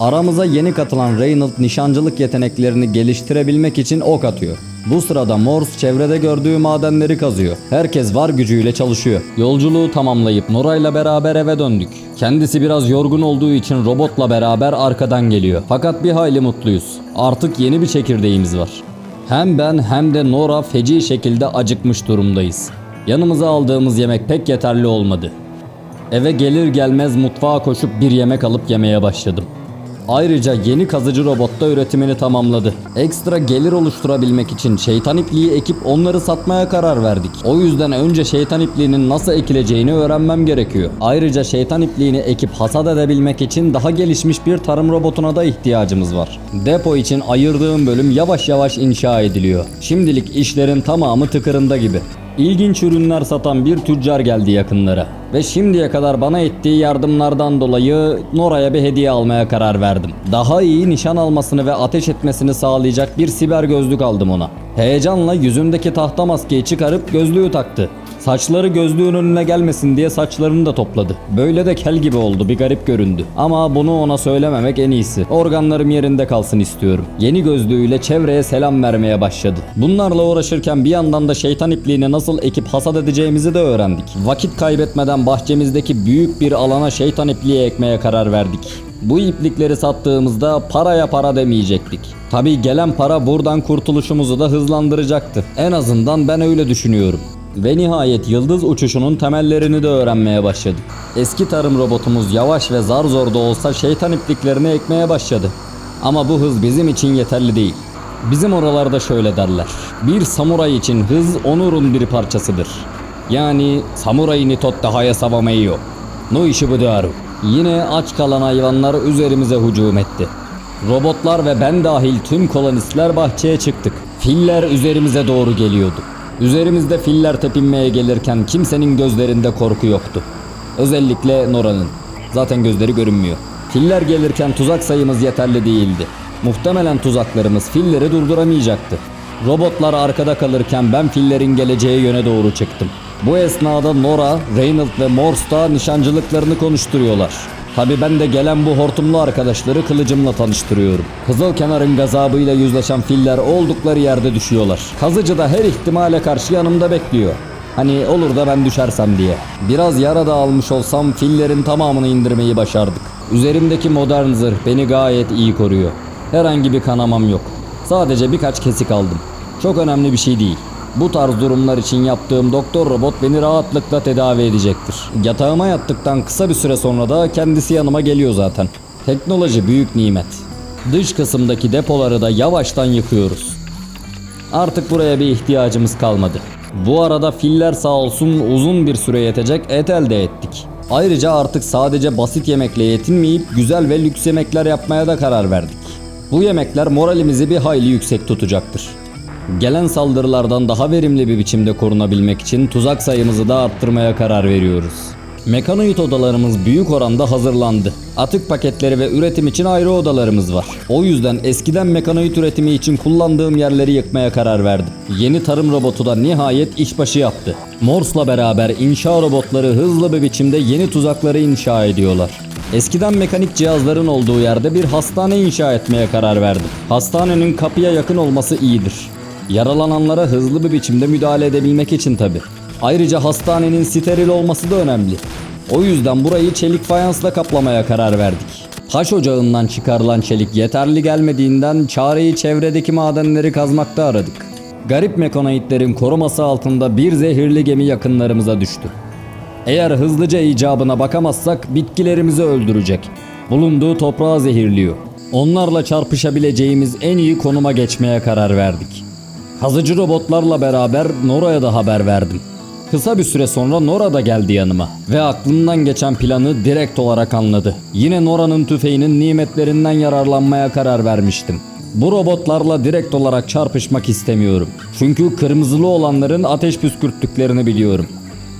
Aramıza yeni katılan Reynolds nişancılık yeteneklerini geliştirebilmek için ok atıyor. Bu sırada Morse çevrede gördüğü madenleri kazıyor. Herkes var gücüyle çalışıyor. Yolculuğu tamamlayıp Nora'yla beraber eve döndük. Kendisi biraz yorgun olduğu için robotla beraber arkadan geliyor. Fakat bir hayli mutluyuz. Artık yeni bir çekirdeğimiz var. Hem ben hem de Nora feci şekilde acıkmış durumdayız. Yanımıza aldığımız yemek pek yeterli olmadı. Eve gelir gelmez mutfağa koşup bir yemek alıp yemeye başladım. Ayrıca yeni kazıcı robot da üretimini tamamladı. Ekstra gelir oluşturabilmek için şeytan ipliği ekip onları satmaya karar verdik. O yüzden önce şeytan ipliğinin nasıl ekileceğini öğrenmem gerekiyor. Ayrıca şeytan ipliğini ekip hasat edebilmek için daha gelişmiş bir tarım robotuna da ihtiyacımız var. Depo için ayırdığım bölüm yavaş yavaş inşa ediliyor. Şimdilik işlerin tamamı tıkırında gibi. İlginç ürünler satan bir tüccar geldi yakınlara. Ve şimdiye kadar bana ettiği yardımlardan dolayı Nora'ya bir hediye almaya karar verdim. Daha iyi nişan almasını ve ateş etmesini sağlayacak bir siber gözlük aldım ona. Heyecanla yüzündeki tahta maskeyi çıkarıp gözlüğü taktı. Saçları gözlüğün önüne gelmesin diye saçlarını da topladı. Böyle de kel gibi oldu bir garip göründü. Ama bunu ona söylememek en iyisi. Organlarım yerinde kalsın istiyorum. Yeni gözlüğüyle çevreye selam vermeye başladı. Bunlarla uğraşırken bir yandan da şeytan ipliğini nasıl ekip hasat edeceğimizi de öğrendik. Vakit kaybetmeden bahçemizdeki büyük bir alana şeytan ipliği ekmeye karar verdik. Bu iplikleri sattığımızda paraya para demeyecektik. Tabii gelen para buradan kurtuluşumuzu da hızlandıracaktı. En azından ben öyle düşünüyorum. Ve nihayet yıldız uçuşunun temellerini de öğrenmeye başladık. Eski tarım robotumuz yavaş ve zar zor da olsa şeytan ipliklerini ekmeye başladı. Ama bu hız bizim için yeterli değil. Bizim oralarda şöyle derler. Bir samuray için hız onurun bir parçasıdır. Yani samurai ni totte hayasava meiyo. No işi bu daru. Yine aç kalan hayvanlar üzerimize hücum etti. Robotlar ve ben dahil tüm kolonistler bahçeye çıktık. Filler üzerimize doğru geliyordu. Üzerimizde filler tepinmeye gelirken kimsenin gözlerinde korku yoktu. Özellikle Nora'nın. Zaten gözleri görünmüyor. Filler gelirken tuzak sayımız yeterli değildi. Muhtemelen tuzaklarımız filleri durduramayacaktı. Robotlar arkada kalırken ben fillerin geleceği yöne doğru çıktım. Bu esnada Nora, Reynolds ve Morse da nişancılıklarını konuşturuyorlar. Tabi ben de gelen bu hortumlu arkadaşları kılıcımla tanıştırıyorum. Kızıl kenarın gazabıyla yüzleşen filler oldukları yerde düşüyorlar. Kazıcı da her ihtimale karşı yanımda bekliyor. Hani olur da ben düşersem diye. Biraz yara da almış olsam fillerin tamamını indirmeyi başardık. Üzerimdeki modern zırh beni gayet iyi koruyor. Herhangi bir kanamam yok. Sadece birkaç kesik aldım. Çok önemli bir şey değil. Bu tarz durumlar için yaptığım doktor robot beni rahatlıkla tedavi edecektir. Yatağıma yattıktan kısa bir süre sonra da kendisi yanıma geliyor zaten. Teknoloji büyük nimet. Dış kısımdaki depoları da yavaştan yıkıyoruz. Artık buraya bir ihtiyacımız kalmadı. Bu arada filler sağ olsun uzun bir süre yetecek et elde ettik. Ayrıca artık sadece basit yemekle yetinmeyip güzel ve lüks yemekler yapmaya da karar verdik. Bu yemekler moralimizi bir hayli yüksek tutacaktır. Gelen saldırılardan daha verimli bir biçimde korunabilmek için tuzak sayımızı da arttırmaya karar veriyoruz. Mekanoid odalarımız büyük oranda hazırlandı. Atık paketleri ve üretim için ayrı odalarımız var. O yüzden eskiden mekanoid üretimi için kullandığım yerleri yıkmaya karar verdim. Yeni tarım robotu da nihayet işbaşı yaptı. Morse'la beraber inşa robotları hızlı bir biçimde yeni tuzakları inşa ediyorlar. Eskiden mekanik cihazların olduğu yerde bir hastane inşa etmeye karar verdim. Hastanenin kapıya yakın olması iyidir. Yaralananlara hızlı bir biçimde müdahale edebilmek için tabi. Ayrıca hastanenin steril olması da önemli. O yüzden burayı çelik fayansla kaplamaya karar verdik. Taş ocağından çıkarılan çelik yeterli gelmediğinden çareyi çevredeki madenleri kazmakta aradık. Garip mekanoidlerin koruması altında bir zehirli gemi yakınlarımıza düştü. Eğer hızlıca icabına bakamazsak bitkilerimizi öldürecek. Bulunduğu toprağı zehirliyor. Onlarla çarpışabileceğimiz en iyi konuma geçmeye karar verdik. Kazıcı robotlarla beraber Nora'ya da haber verdim. Kısa bir süre sonra Nora da geldi yanıma ve aklımdan geçen planı direkt olarak anladı. Yine Nora'nın tüfeğinin nimetlerinden yararlanmaya karar vermiştim. Bu robotlarla direkt olarak çarpışmak istemiyorum. Çünkü kırmızılı olanların ateş püskürttüklerini biliyorum.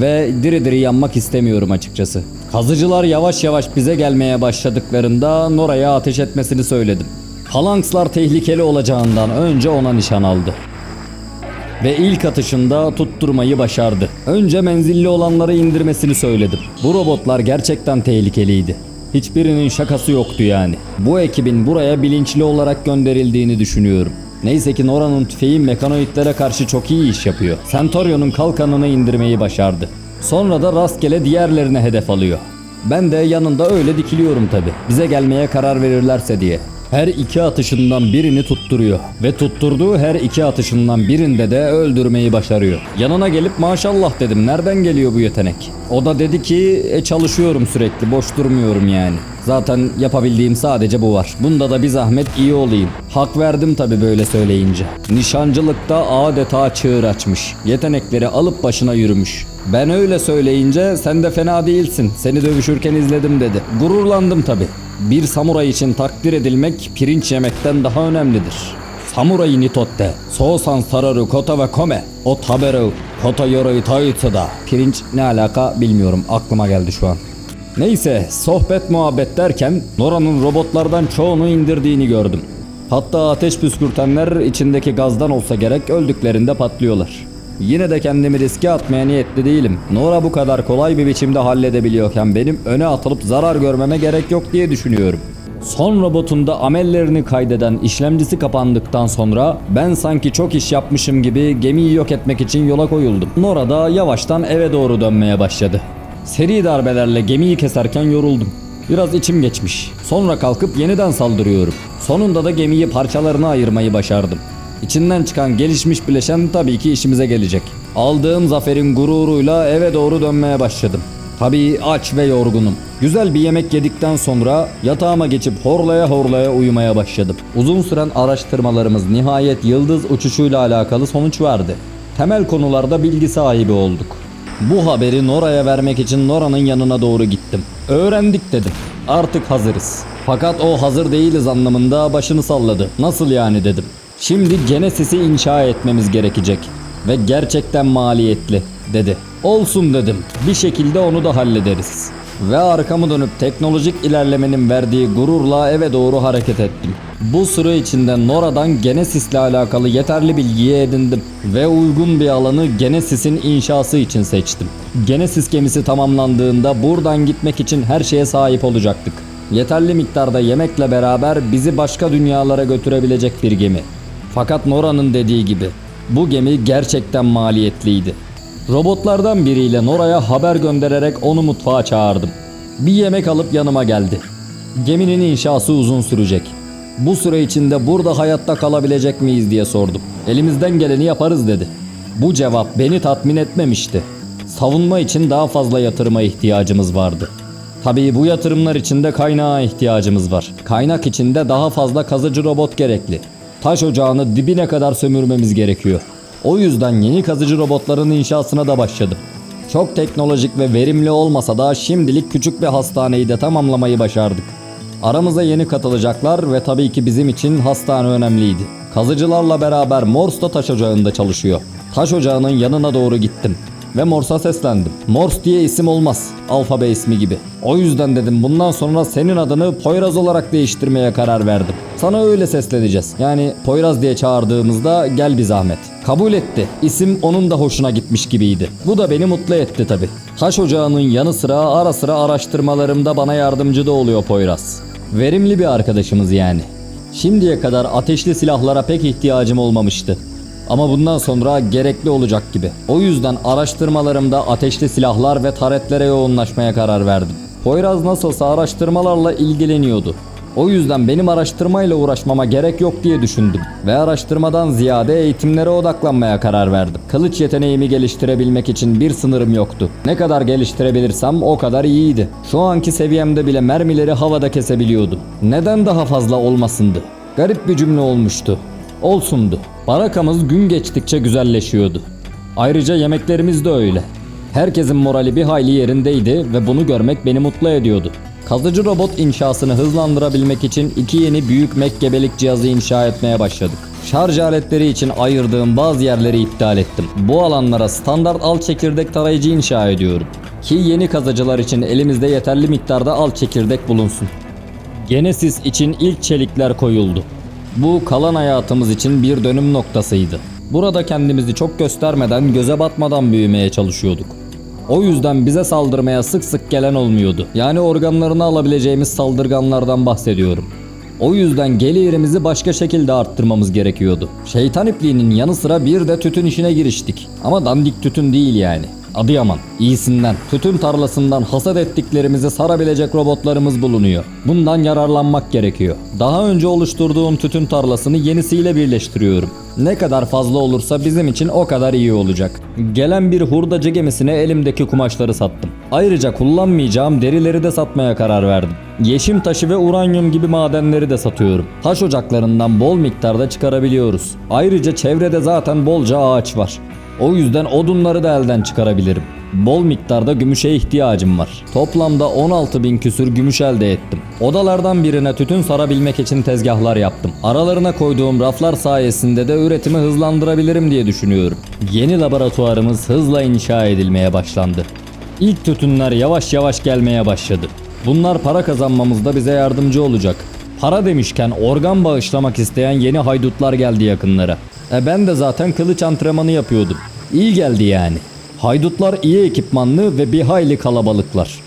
Ve diri diri yanmak istemiyorum açıkçası. Kazıcılar yavaş yavaş bize gelmeye başladıklarında Nora'ya ateş etmesini söyledim. Phalanxlar tehlikeli olacağından önce ona nişan aldı. Ve ilk atışında tutturmayı başardı. Önce menzilli olanları indirmesini söyledim. Bu robotlar gerçekten tehlikeliydi. Hiçbirinin şakası yoktu yani. Bu ekibin buraya bilinçli olarak gönderildiğini düşünüyorum. Neyse ki Nora'nın tüfeği mekanoidlere karşı çok iyi iş yapıyor. Centurion'un kalkanını indirmeyi başardı. Sonra da rastgele diğerlerine hedef alıyor. Ben de yanında öyle dikiliyorum tabi. Bize gelmeye karar verirlerse diye. Her iki atışından birini tutturuyor ve tutturduğu her iki atışından birinde de öldürmeyi başarıyor. Yanına gelip maşallah dedim nereden geliyor bu yetenek? O da dedi ki e, çalışıyorum sürekli boş durmuyorum yani. Zaten yapabildiğim sadece bu var. Bunda da bir zahmet iyi olayım. Hak verdim tabi böyle söyleyince. Nişancılıkta adeta çığır açmış. Yetenekleri alıp başına yürümüş. Ben öyle söyleyince sen de fena değilsin. Seni dövüşürken izledim dedi. Gururlandım tabi. Bir samuray için takdir edilmek pirinç yemekten daha önemlidir. Samurai ni totte, sousan sararu kota ve kome, o taberu kota yoroi toitsu da. Pirinç ne alaka bilmiyorum aklıma geldi şu an. Neyse sohbet muhabbet derken Nora'nın robotlardan çoğunu indirdiğini gördüm. Hatta ateş püskürtenler içindeki gazdan olsa gerek öldüklerinde patlıyorlar. Yine de kendimi riske atmaya niyetli değilim. Nora bu kadar kolay bir biçimde halledebiliyorken benim öne atılıp zarar görmeme gerek yok diye düşünüyorum. Son robotunda amellerini kaydeden işlemcisi kapandıktan sonra ben sanki çok iş yapmışım gibi gemiyi yok etmek için yola koyuldum. Nora da yavaştan eve doğru dönmeye başladı. Seri darbelerle gemiyi keserken yoruldum. Biraz içim geçmiş. Sonra kalkıp yeniden saldırıyorum. Sonunda da gemiyi parçalarına ayırmayı başardım. İçinden çıkan gelişmiş bileşen tabii ki işimize gelecek. Aldığım zaferin gururuyla eve doğru dönmeye başladım. Tabii aç ve yorgunum. Güzel bir yemek yedikten sonra yatağıma geçip horlaya horlaya uyumaya başladım. Uzun süren araştırmalarımız nihayet yıldız uçuşuyla alakalı sonuç verdi. Temel konularda bilgi sahibi olduk. Bu haberi Nora'ya vermek için Nora'nın yanına doğru gittim. Öğrendik dedim. Artık hazırız. Fakat o hazır değiliz anlamında başını salladı. Nasıl yani dedim. Şimdi Genesis'i inşa etmemiz gerekecek. Ve gerçekten maliyetli dedi. Olsun dedim. Bir şekilde onu da hallederiz. Ve arkamı dönüp teknolojik ilerlemenin verdiği gururla eve doğru hareket ettim. Bu süre içinde Nora'dan Genesis'le alakalı yeterli bilgiyi edindim ve uygun bir alanı Genesis'in inşası için seçtim. Genesis gemisi tamamlandığında buradan gitmek için her şeye sahip olacaktık. Yeterli miktarda yemekle beraber bizi başka dünyalara götürebilecek bir gemi. Fakat Nora'nın dediği gibi bu gemi gerçekten maliyetliydi. Robotlardan biriyle Nora'ya haber göndererek onu mutfağa çağırdım. Bir yemek alıp yanıma geldi. Geminin inşası uzun sürecek. Bu süre içinde burada hayatta kalabilecek miyiz diye sordum. Elimizden geleni yaparız dedi. Bu cevap beni tatmin etmemişti. Savunma için daha fazla yatırıma ihtiyacımız vardı. Tabii bu yatırımlar için de kaynağa ihtiyacımız var. Kaynak için de daha fazla kazıcı robot gerekli. Taş ocağını dibine kadar sömürmemiz gerekiyor. O yüzden yeni kazıcı robotların inşasına da başladım. Çok teknolojik ve verimli olmasa da şimdilik küçük bir hastaneyi de tamamlamayı başardık. Aramıza yeni katılacaklar ve tabii ki bizim için hastane önemliydi. Kazıcılarla beraber Morse da taş ocağında çalışıyor. Taş ocağının yanına doğru gittim ve Morse'a seslendim. Morse diye isim olmaz. Alfabe ismi gibi. O yüzden dedim bundan sonra senin adını Poyraz olarak değiştirmeye karar verdim. Sana öyle sesleneceğiz. Yani Poyraz diye çağırdığımızda gel bir zahmet. Kabul etti. İsim onun da hoşuna gitmiş gibiydi. Bu da beni mutlu etti tabi. Taş ocağının yanı sıra ara sıra araştırmalarımda bana yardımcı da oluyor Poyraz. Verimli bir arkadaşımız yani. Şimdiye kadar ateşli silahlara pek ihtiyacım olmamıştı. Ama bundan sonra gerekli olacak gibi. O yüzden araştırmalarımda ateşli silahlar ve taretlere yoğunlaşmaya karar verdim. Poyraz nasılsa araştırmalarla ilgileniyordu. O yüzden benim araştırmayla uğraşmama gerek yok diye düşündüm. Ve araştırmadan ziyade eğitimlere odaklanmaya karar verdim. Kılıç yeteneğimi geliştirebilmek için bir sınırım yoktu. Ne kadar geliştirebilirsem o kadar iyiydi. Şu anki seviyemde bile mermileri havada kesebiliyordum. Neden daha fazla olmasındı? Garip bir cümle olmuştu. Olsundu. Barakamız gün geçtikçe güzelleşiyordu. Ayrıca yemeklerimiz de öyle. Herkesin morali bir hayli yerindeydi ve bunu görmek beni mutlu ediyordu. Kazıcı robot inşasını hızlandırabilmek için iki yeni büyük mek gebelik cihazı inşa etmeye başladık. Şarj aletleri için ayırdığım bazı yerleri iptal ettim. Bu alanlara standart al çekirdek tarayıcı inşa ediyorum. Ki yeni kazıcılar için elimizde yeterli miktarda al çekirdek bulunsun. Genesis için ilk çelikler koyuldu. Bu kalan hayatımız için bir dönüm noktasıydı. Burada kendimizi çok göstermeden, göze batmadan büyümeye çalışıyorduk. O yüzden bize saldırmaya sık sık gelen olmuyordu. Yani organlarını alabileceğimiz saldırganlardan bahsediyorum. O yüzden gelirimizi başka şekilde arttırmamız gerekiyordu. Şeytan ipliğinin yanı sıra bir de tütün işine giriştik. Ama dandik tütün değil yani. Adıyaman, iyisinden, tütün tarlasından hasat ettiklerimizi sarabilecek robotlarımız bulunuyor. Bundan yararlanmak gerekiyor. Daha önce oluşturduğum tütün tarlasını yenisiyle birleştiriyorum. Ne kadar fazla olursa bizim için o kadar iyi olacak. Gelen bir hurdacı gemisine elimdeki kumaşları sattım. Ayrıca kullanmayacağım derileri de satmaya karar verdim. Yeşim taşı ve uranyum gibi madenleri de satıyorum. Taş ocaklarından bol miktarda çıkarabiliyoruz. Ayrıca çevrede zaten bolca ağaç var. O yüzden odunları da elden çıkarabilirim. Bol miktarda gümüşe ihtiyacım var. Toplamda 16 bin küsür gümüş elde ettim. Odalardan birine tütün sarabilmek için tezgahlar yaptım. Aralarına koyduğum raflar sayesinde de üretimi hızlandırabilirim diye düşünüyorum. Yeni laboratuvarımız hızla inşa edilmeye başlandı. İlk tütünler yavaş yavaş gelmeye başladı. Bunlar para kazanmamızda bize yardımcı olacak. Para demişken organ bağışlamak isteyen yeni haydutlar geldi yakınlara. E ben de zaten kılıç antrenmanı yapıyordum. İyi geldi yani. Haydutlar iyi ekipmanlı ve bir hayli kalabalıklar.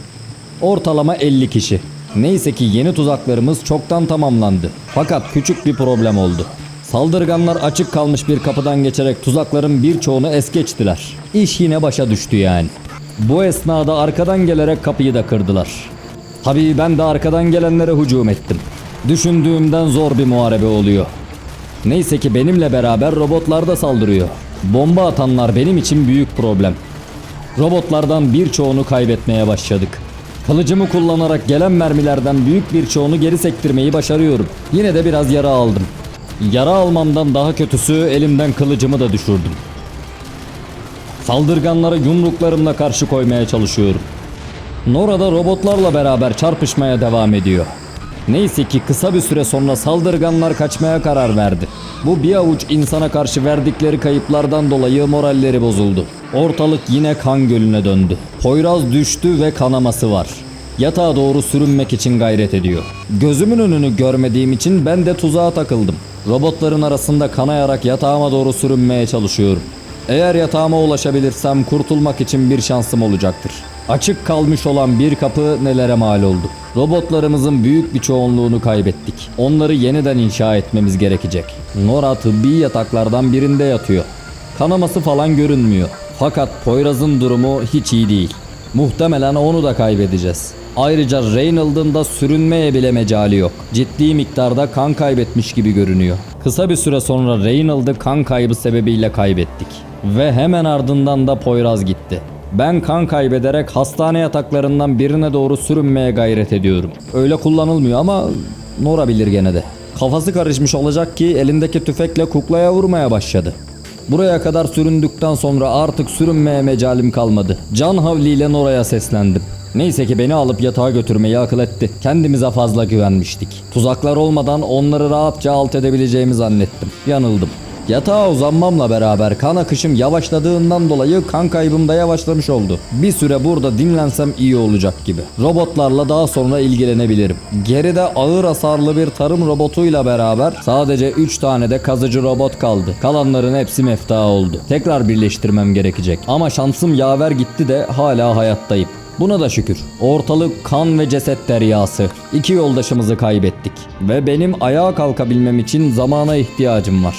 Ortalama 50 kişi. Neyse ki yeni tuzaklarımız çoktan tamamlandı. Fakat küçük bir problem oldu. Saldırganlar açık kalmış bir kapıdan geçerek tuzakların birçoğunu es geçtiler. İş yine başa düştü yani. Bu esnada arkadan gelerek kapıyı da kırdılar. Tabii ben de arkadan gelenlere hücum ettim. Düşündüğümden zor bir muharebe oluyor. Neyse ki benimle beraber robotlar da saldırıyor. Bomba atanlar benim için büyük problem. Robotlardan birçoğunu kaybetmeye başladık. Kılıcımı kullanarak gelen mermilerden büyük bir çoğunu geri sektirmeyi başarıyorum. Yine de biraz yara aldım. Yara almamdan daha kötüsü elimden kılıcımı da düşürdüm. Saldırganlara yumruklarımla karşı koymaya çalışıyorum. Nora da robotlarla beraber çarpışmaya devam ediyor. Neyse ki kısa bir süre sonra saldırganlar kaçmaya karar verdi. Bu bir avuç insana karşı verdikleri kayıplardan dolayı moralleri bozuldu. Ortalık yine kan gölüne döndü. Poyraz düştü ve kanaması var. Yatağa doğru sürünmek için gayret ediyor. Gözümün önünü görmediğim için ben de tuzağa takıldım. Robotların arasında kanayarak yatağıma doğru sürünmeye çalışıyorum. Eğer yatağıma ulaşabilirsem kurtulmak için bir şansım olacaktır. Açık kalmış olan bir kapı nelere mal oldu. Robotlarımızın büyük bir çoğunluğunu kaybettik. Onları yeniden inşa etmemiz gerekecek. Nora tıbbi yataklardan birinde yatıyor. Kanaması falan görünmüyor. Fakat Poyraz'ın durumu hiç iyi değil. Muhtemelen onu da kaybedeceğiz. Ayrıca Reynolds'ın da sürünmeye bile mecali yok. Ciddi miktarda kan kaybetmiş gibi görünüyor. Kısa bir süre sonra Reynolds'ı kan kaybı sebebiyle kaybettik. Ve hemen ardından da Poyraz gitti. Ben kan kaybederek hastane yataklarından birine doğru sürünmeye gayret ediyorum. Öyle kullanılmıyor ama Nora bilir gene de. Kafası karışmış olacak ki elindeki tüfekle kuklaya vurmaya başladı. Buraya kadar süründükten sonra artık sürünmeye mecalim kalmadı. Can havliyle Nora'ya seslendim. Neyse ki beni alıp yatağa götürmeyi akıl etti. Kendimize fazla güvenmiştik. Tuzaklar olmadan onları rahatça alt edebileceğimi zannettim. Yanıldım. Yatağa uzanmamla beraber kan akışım yavaşladığından dolayı kan kaybım da yavaşlamış oldu. Bir süre burada dinlensem iyi olacak gibi. Robotlarla daha sonra ilgilenebilirim. Geride ağır hasarlı bir tarım robotuyla beraber sadece 3 tane de kazıcı robot kaldı. Kalanların hepsi mefta oldu. Tekrar birleştirmem gerekecek. Ama şansım yaver gitti de hala hayattayım. Buna da şükür. Ortalık kan ve ceset deryası. İki yoldaşımızı kaybettik. Ve benim ayağa kalkabilmem için zamana ihtiyacım var.